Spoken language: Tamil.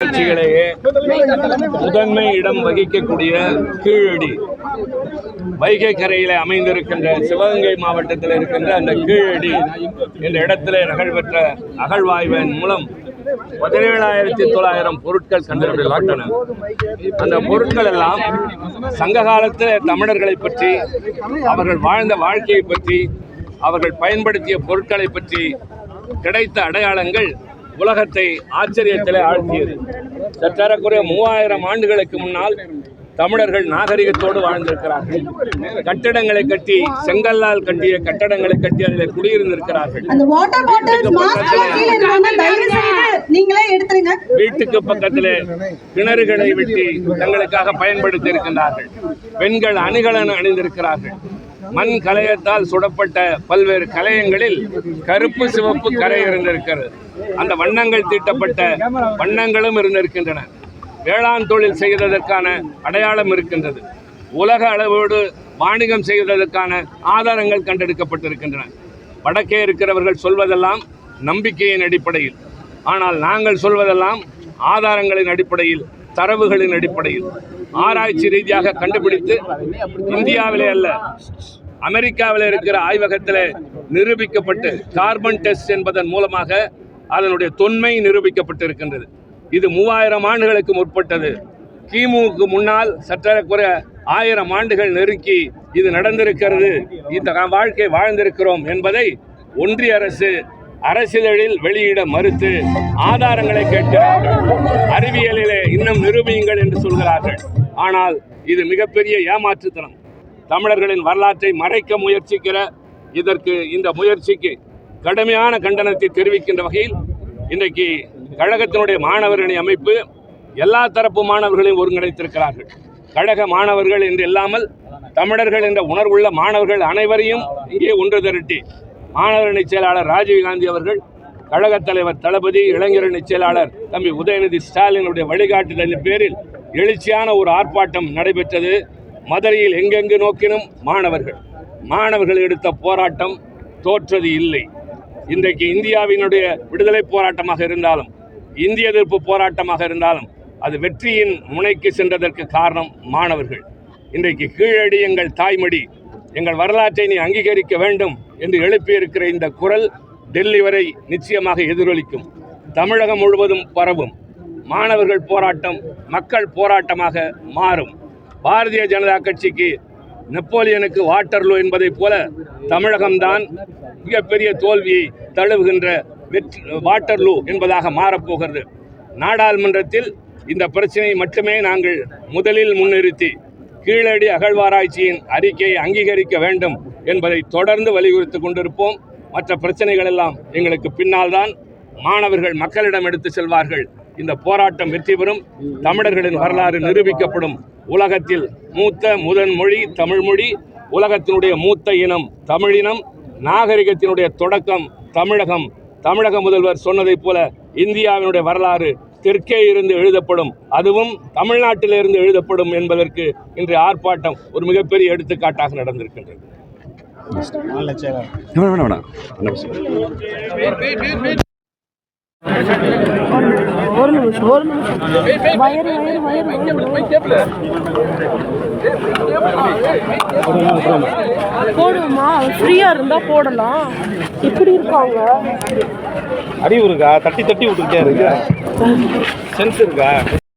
கட்சிகளையே முதன்மை இடம் வகிக்கக்கூடிய கீழடி. வைகை கரையிலே அமைந்திருக்கின்ற சிவகங்கை மாவட்டத்தில் இருக்கின்ற அந்த கீழடி என்ற இடத்திலே நகழ்பெற்ற அகழ்வாய்வின் மூலம் பதினேழாயிரத்தி தொள்ளாயிரம் பொருட்கள் கண்டறியப்பட்டன அந்த பொருட்கள் எல்லாம் சங்க காலத்தில் தமிழர்களை பற்றி அவர்கள் வாழ்ந்த வாழ்க்கையை பற்றி அவர்கள் பயன்படுத்திய பொருட்களை பற்றி கிடைத்த அடையாளங்கள் உலகத்தை ஆச்சரியத்திலே ஆழ்த்தியது. சற்றேறக்குறைய மூவாயிரம் ஆண்டுகளுக்கு முன்னால் தமிழர்கள் நாகரிகத்தோடு வாழ்ந்திருக்கிறார்கள். கட்டிடங்களை கட்டி செங்கல்லால் கட்டிய கட்டடங்களை கட்டி அதில் குடியிருந்திருக்கிறார்கள். வீட்டுக்கு பக்கத்திலே கிணறுகளை வெட்டி தங்களுக்காக பயன்படுத்தி இருக்கின்றார்கள். பெண்கள் அணிகலன் அணிந்திருக்கிறார்கள். மண் கலையத்தால் சுடப்பட்ட பல்வேறு கலையங்களில் கருப்பு சிவப்பு கரை இருந்திருக்கிறது. அந்த வண்ணங்கள் தீட்டப்பட்ட வண்ணங்களும் இருந்திருக்கின்றன. வேளாண் தொழில் செய்ததற்கான அடையாளம் இருக்கின்றது. உலக அளவோடு வாணிகம் செய்வதற்கான ஆதாரங்கள் கண்டெடுக்கப்பட்டிருக்கின்றன. வடக்கே இருக்கிறவர்கள் சொல்வதெல்லாம் நம்பிக்கையின் அடிப்படையில். ஆனால் நாங்கள் சொல்வதெல்லாம் ஆதாரங்களின் அடிப்படையில் தரவுகளின் அடிப்படையில். ஆராய்ச்சி ரீதியாக கண்டுபிடித்து இந்தியாவிலே அல்ல அமெரிக்காவில் இருக்கிற ஆய்வகத்தில் நிரூபிக்கப்பட்டு கார்பன் டெஸ்ட் என்பதன் மூலமாக அதனுடைய தொன்மை நிரூபிக்கப்பட்டிருக்கின்றது. இது மூவாயிரம் ஆண்டுகளுக்கு முற்பட்டது. கிமுவுக்கு முன்னால் சற்றேறக்குறைய ஆயிரம் ஆண்டுகள் நெருக்கி இது நடந்திருக்கிறது. இந்த வாழ்க்கை வாழ்ந்திருக்கிறோம் என்பதை ஒன்றிய அரசு அரசிதழில் வெளியிட மறுத்து ஆதாரங்களை கேட்கிறார்கள். அறிவியலிலே இன்னும் நிரூபியுங்கள் என்று சொல்கிறார்கள். ஆனால் இது மிகப்பெரிய ஏமாற்றுத்தனம். தமிழர்களின் வரலாற்றை மறைக்க முயற்சிக்கிற இதற்கு இந்த முயற்சிக்கு கடுமையான கண்டனத்தை தெரிவிக்கின்ற வகையில் இன்றைக்கு கழகத்தினுடைய மாணவர் அமைப்பு எல்லா தரப்பு மாணவர்களையும் ஒருங்கிணைத்திருக்கிறார்கள். கழக மாணவர்கள் என்று இல்லாமல் தமிழர்கள் என்ற உணர்வுள்ள மாணவர்கள் அனைவரையும் இங்கே ஒன்று திரட்டி மாணவரணி செயலாளர் ராஜீவ்காந்தி அவர்கள் கழகத் தலைவர் தளபதி இளைஞரணி செயலாளர் தம்பி உதயநிதி ஸ்டாலினுடைய வழிகாட்டுதலின் பேரில் எழுச்சியான ஒரு ஆர்ப்பாட்டம் நடைபெற்றது. மதுரையில் எங்கெங்கு நோக்கினும் மாணவர்கள். மாணவர்கள் எடுத்த போராட்டம் தோற்றது இல்லை. இன்றைக்கு இந்தியாவினுடைய விடுதலை போராட்டமாக இருந்தாலும் இந்திய எதிர்ப்பு போராட்டமாக இருந்தாலும் அது வெற்றியின் முனைக்கு சென்றதற்கு காரணம் மாணவர்கள். இன்றைக்கு கீழடி எங்கள் தாய்மடி எங்கள் வரலாற்றை நீ அங்கீகரிக்க வேண்டும் என்று எழுப்பியிருக்கிற இந்த குரல் டெல்லி வரை நிச்சயமாக எதிரொலிக்கும். தமிழகம் முழுவதும் பரவும். மாணவர்கள் போராட்டம் மக்கள் போராட்டமாக மாறும். பாரதிய ஜனதா கட்சிக்கு நெப்போலியனுக்கு வாட்டர்லோ என்பதைப் போல தமிழகம்தான் மிகப்பெரிய தோல்வியை தழுவுகின்ற வெற்றி வாட்டர்லூ என்பதாக மாறப்போகிறது. நாடாளுமன்றத்தில் இந்த பிரச்சனையை மட்டுமே நாங்கள் முதலில் முன்னிறுத்தி கீழடி அகழ்வாராய்ச்சியின் அறிக்கையை அங்கீகரிக்க வேண்டும் என்பதை தொடர்ந்து வலியுறுத்தி கொண்டிருப்போம். மற்ற பிரச்சனைகள் எல்லாம் எங்களுக்கு பின்னால் தான் மாணவர்கள் மக்களிடம் எடுத்து செல்வார்கள். இந்த போராட்டம் வெற்றி பெறும். தமிழர்களின் வரலாறு நிரூபிக்கப்படும். உலகத்தில் மூத்த முதன் மொழி தமிழ் மொழி. உலகத்தினுடைய மூத்த இனம் தமிழினம் நாகரிகத்தினுடைய தொடக்கம் தமிழகம். தமிழக முதல்வர் சொன்னதைப் போல இந்தியாவினுடைய வரலாறு தெற்கே இருந்து எழுதப்படும். அதுவும் தமிழ்நாட்டிலிருந்து எழுதப்படும் என்பதற்கு இன்றைய ஆர்ப்பாட்டம் ஒரு மிகப்பெரிய எடுத்துக்காட்டாக நடந்திருக்கின்றது. ஒரு நிமிஷம் ஒரு நிமிஷம். வயிறு வயிறு வயிறு போடுவோமா ஃப்ரீயா இருந்தா போடலாம். இப்படி இருக்காங்க? அறிவு இருக்கா தட்டி தட்டி விட்டுக்கிட்டே இருக்கா. சென்ஸ் இருக்கா?